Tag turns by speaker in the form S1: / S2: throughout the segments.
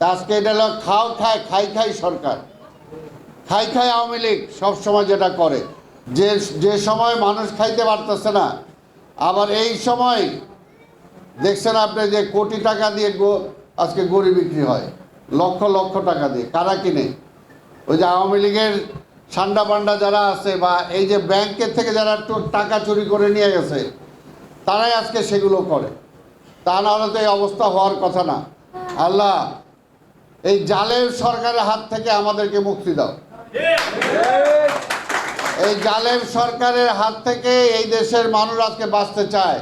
S1: আজকে এটা হলো খাও খায়, খাই খাই সরকার। খাই খাই আওয়ামী লীগ সবসময় যেটা করে। যে যে সময় মানুষ খাইতে পারতেছে না, আবার এই সময় দেখছেন আপনি যে কোটি টাকা দিয়ে আজকে গড়ি বিক্রি হয়, লক্ষ লক্ষ টাকা দিয়ে, কারা কিনে? ওই যে আওয়ামী লীগের সান্ডা পান্ডা যারা আছে বা এই যে ব্যাংকের থেকে যারা টাকা চুরি করে নিয়ে গেছে, তারাই আজকে সেগুলো করে। তা নাহলে তো এই অবস্থা হওয়ার কথা না। আল্লাহ এই জালের সরকারের হাত থেকে আমাদেরকে মুক্তি দাও। এই জালেম সরকারের হাত থেকে এই দেশের মানুষ আজকে বাঁচতে চায়।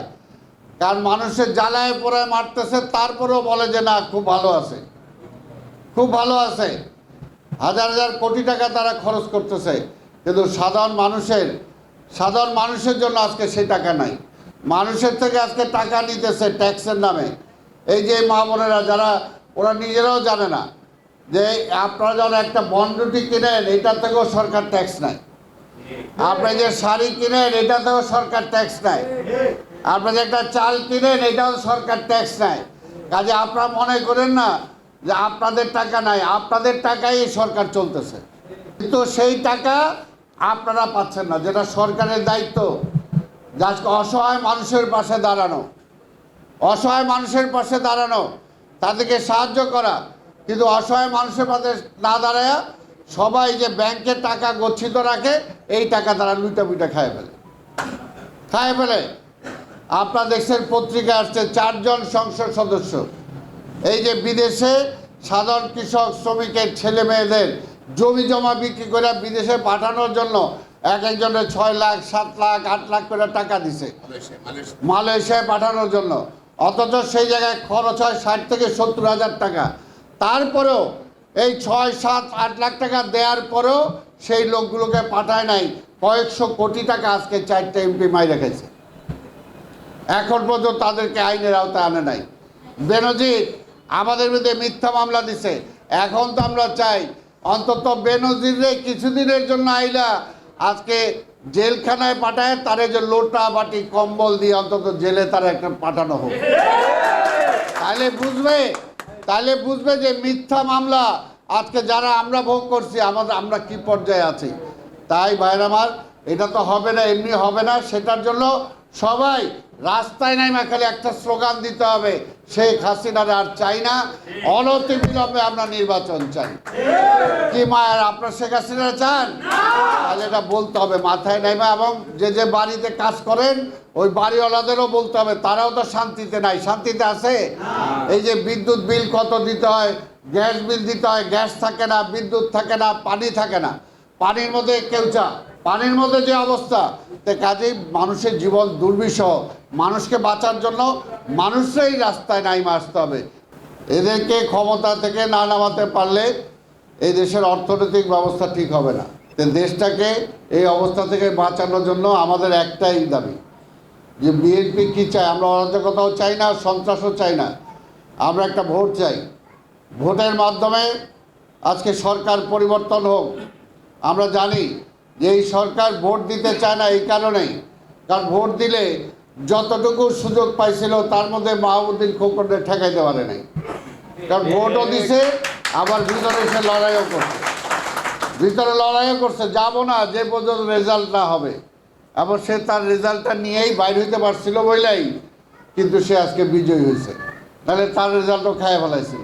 S1: কারণ মানুষের জ্বালায় পড়ে মারতেছে, তারপরেও বলে যে না, খুব ভালো আছে। খুব ভালো আছে। হাজার হাজার কোটি টাকা তারা খরচ করতেছে। কিন্তু সাধারণ মানুষের সাধারণ মানুষের জন্য আজকে সেই টাকা নাই। মানুষের থেকে আজকে টাকা নিতেছে ট্যাক্সের নামে। এই যে মা বোনেরা, যারা, ওরা নিজেরাও জানে না। যে আপনারা যখন একটা বন্ডটি কিনেন এটা থেকেও সরকার ট্যাক্স নেয়। আপনি যে শাড়ি কিনেন এটাতেও সরকার ট্যাক্স নেয়। আপনি যে একটা চাল কিনেন, এটাও সরকার ট্যাক্স নেয়। কাজে আপনারা মনে করেন না যে আপনাদের টাকা নাই, আপনাদের টাকাই সরকার চলতেছে। কিন্তু সেই টাকা আপনারা পাচ্ছেন না, যেটা সরকারের দায়িত্ব। আজকে অসহায় মানুষের পাশে দাঁড়ানো। অসহায় মানুষের পাশে দাঁড়ানো, তাদেরকে সাহায্য করা। কিন্তু অসহায় মানুষের পাশে না দাঁড়ায় সবাই যে ব্যাংকে টাকা গচ্ছিত রাখে, এই টাকা তারা লুটা পিটা খায় ফেলে। খায় ফেলে। আপনার দেখছেন পত্রিকা আসছে, চারজন সংসদ সদস্য। এই যে বিদেশে সাধারণ কৃষক, শ্রমিকের ছেলে মেয়েদের জমি জমা বিক্রি করে বিদেশে পাঠানোর জন্য এক একজনের ছয় লাখ, সাত লাখ, আট লাখ করে টাকা দিছে। মালয়েশিয়ায় পাঠানোর জন্য। অথচ সেই জায়গায় খরচ হয় ষাট থেকে সত্তর হাজার টাকা। তারপরেও এই ছয়, সাত, আট লাখ টাকা দেওয়ার পরেও সেই লোকগুলোকে পাঠায় নাই। কয়েকশো কোটি টাকা আজকে চারটে এমপি মাই রেখেছে। এখন পর্যন্ত তাদেরকে আইনের আওতায় আনে নাই। বেনজির, আমাদের বিরুদ্ধে মিথ্যা মামলা দিছে। এখন তো আমরা চাই, অন্তত বেনজিরে কিছুদিনের জন্য আইলা আজকে জেলখানায় পাঠায়, তারে যে লোটা বাটি, কম্বল দিয়ে অন্তত জেলে তারা একটা পাঠানো হোক। তাহলে বুঝবে তাহলে বুঝবে যে মিথ্যা মামলা। আজকে যারা আমরা ভোগ করছি, আমাদের আমরা কি পর্যায়ে আছি? তাই ভাইরামার এটা তো হবে না, এমনি হবে না, সেটার জন্য সবাই রাস্তায় নাই খালি একটা স্লোগান দিতে হবে শেখ হাসিনার আর চাই না অনতি বিলম্বে আমরা নির্বাচন চাই। কি মায়ের আপনার শেখ হাসিনা চান? তাহলে এটা বলতে হবে মাথায় নেমে এবং যে যে বাড়িতে কাজ করেন ওই বাড়িওয়ালাদেরও বলতে হবে তারাও তো শান্তিতে নাই। শান্তিতে আছে? এই যে বিদ্যুৎ বিল কত দিতে হয়? গ্যাস বিল দিতে হয় গ্যাস থাকে না বিদ্যুৎ থাকে না পানি থাকে না। পানির মধ্যে কেউ চা পানির মধ্যে যে অবস্থা, তে কাজেই মানুষের জীবন দুর্বিষহ। মানুষকে বাঁচার জন্য মানুষরাই রাস্তায় নাইমে আসতে হবে। এদেরকে ক্ষমতা থেকে না নামাতে পারলে এই দেশের অর্থনৈতিক ব্যবস্থা ঠিক হবে না। তো দেশটাকে এই অবস্থা থেকে বাঁচানোর জন্য আমাদের একটাই দাবি। যে বিএনপি কী চায়, আমরা অরাজকতাও চাই না, সন্ত্রাসও চাই না। আমরা একটা ভোট চাই। ভোটের মাধ্যমে আজকে সরকার পরিবর্তন হোক আমরা জানি যে এই সরকার ভোট দিতে চায় না এই কারণেই। কারণ ভোট দিলে যতটুকু সুযোগ পাইছিল, তার মধ্যে মাহবুদ্দিন খোকনদের ঠেকাইতে পারে নাই। কারণ ভোটও দিছে, আবার ভিতরে এসে লড়াইও করছে। ভিতরে লড়াইও করছে, যাব না, যে পর্যন্ত রেজাল্ট না হবে। এবং সে তার রেজাল্টটা নিয়েই বাইর হইতে পারছিল বইলাই, কিন্তু সে আজকে বিজয়ী হয়েছে তাহলে তার রেজাল্টও খায় ফেলাইছিল।